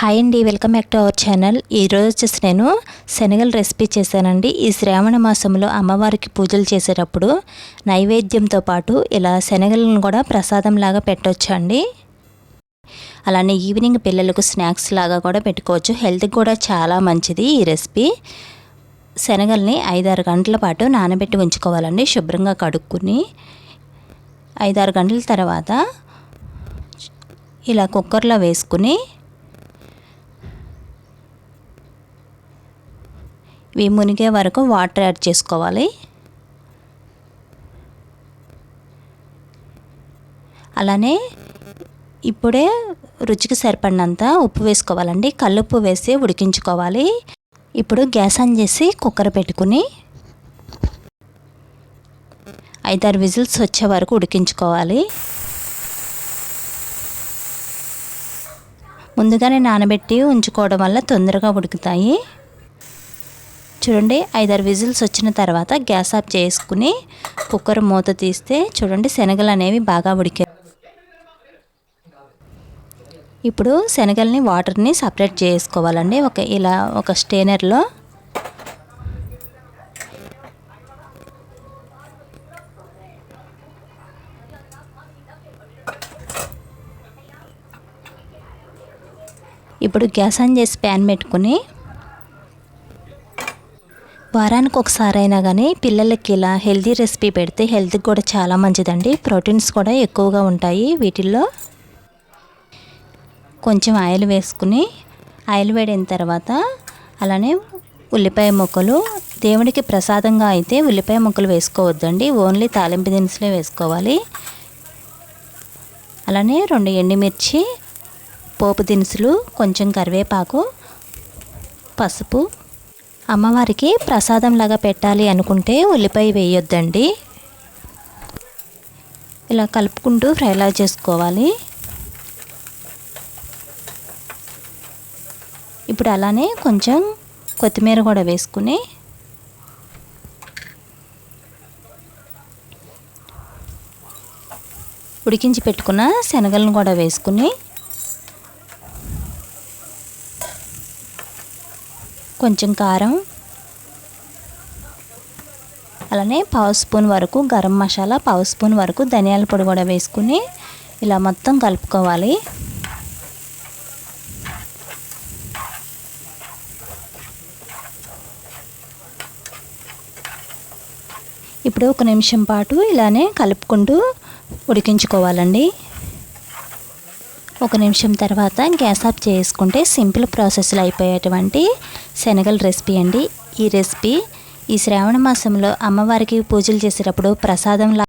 Hi అండి welcome back to our channel ఈరోజు వచ్చేసి నేను శనగలు రెసిపీ చేశానండి. ఈ శ్రావణ మాసంలో అమ్మవారికి పూజలు చేసేటప్పుడు నైవేద్యంతో పాటు ఇలా శనగలను కూడా ప్రసాదం లాగా పెట్టొచ్చండి. అలానే ఈవినింగ్ పిల్లలకు స్నాక్స్ లాగా కూడా పెట్టుకోవచ్చు. హెల్త్కి కూడా చాలా మంచిది ఈ రెసిపీ శనగల్ని ఐదారు గంటల పాటు నానబెట్టి ఉంచుకోవాలండి శుభ్రంగా కడుక్కుని. ఐదారు గంటల తర్వాత ఇలా కుక్కర్లో వేసుకుని ఇవి మునిగే వరకు వాటర్ యాడ్ చేసుకోవాలి. అలానే ఇప్పుడే రుచికి సరిపడినంత ఉప్పు వేసుకోవాలండి. కల్లుప్పు వేసి ఉడికించుకోవాలి. ఇప్పుడు గ్యాస్ ఆన్ చేసి కుక్కర్ పెట్టుకుని ఐదారు విజిల్స్ వచ్చే వరకు ఉడికించుకోవాలి. ముందుగానే నానబెట్టి ఉంచుకోవడం వల్ల తొందరగా ఉడుకుతాయి. చూడండి ఐదారు విజిల్స్ వచ్చిన తర్వాత గ్యాస్ ఆఫ్ చేసుకుని కుక్కర్ మూత తీస్తే చూడండి శనగలు అనేవి బాగా ఉడికాయి ఇప్పుడు శనగల్ని వాటర్ని సపరేట్ చేసుకోవాలండి. ఒక ఇలా ఒక స్టేనర్లో ఇప్పుడు గ్యాస్ ఆన్ చేసి ప్యాన్ పెట్టుకుని వారానికి ఒకసారి అయినా కానీ పిల్లలకి ఇలా హెల్తీ రెసిపీ పెడితే హెల్త్కి కూడా చాలా మంచిదండి. ప్రోటీన్స్ కూడా ఎక్కువగా ఉంటాయి వీటిల్లో. కొంచెం ఆయిల్ వేసుకుని ఆయిల్ వేడిన తర్వాత అలానే ఉల్లిపాయ ముక్కలు దేవుడికి ప్రసాదంగా అయితే ఉల్లిపాయ ముక్కలు వేసుకోవద్దండి. ఓన్లీ తాలింపు దినుసులే వేసుకోవాలి. అలానే రెండు ఎండుమిర్చి పోపు దినుసులు కొంచెం కరివేపాకు పసుపు అమ్మవారికి ప్రసాదంలాగా పెట్టాలి అనుకుంటే ఉల్లిపాయ వేయొద్దండి. ఇలా కలుపుకుంటూ ఫ్రైలా చేసుకోవాలి. ఇప్పుడు అలానే కొంచెం కొత్తిమీర కూడా వేసుకుని ఉడికించి పెట్టుకున్న శనగలను కూడా వేసుకుని కొంచెం కారం. అలానే పావు స్పూన్ వరకు గరం మసాలా పావు స్పూన్ వరకు ధనియాల పొడి కూడా వేసుకుని ఇలా మొత్తం కలుపుకోవాలి. ఇప్పుడు ఒక నిమిషం పాటు ఇలానే కలుపుకుంటూ ఉడికించుకోవాలండి. ఒక నిమిషం తర్వాత గ్యాస్ ఆఫ్ చేసుకుంటే సింపుల్ ప్రాసెస్లో అయిపోయేటువంటి శనగల రెసిపీ అండి. ఈ రెసిపీ ఈ శ్రావణ మాసంలో అమ్మవారికి పూజలు చేసేటప్పుడు ప్రసాదంలా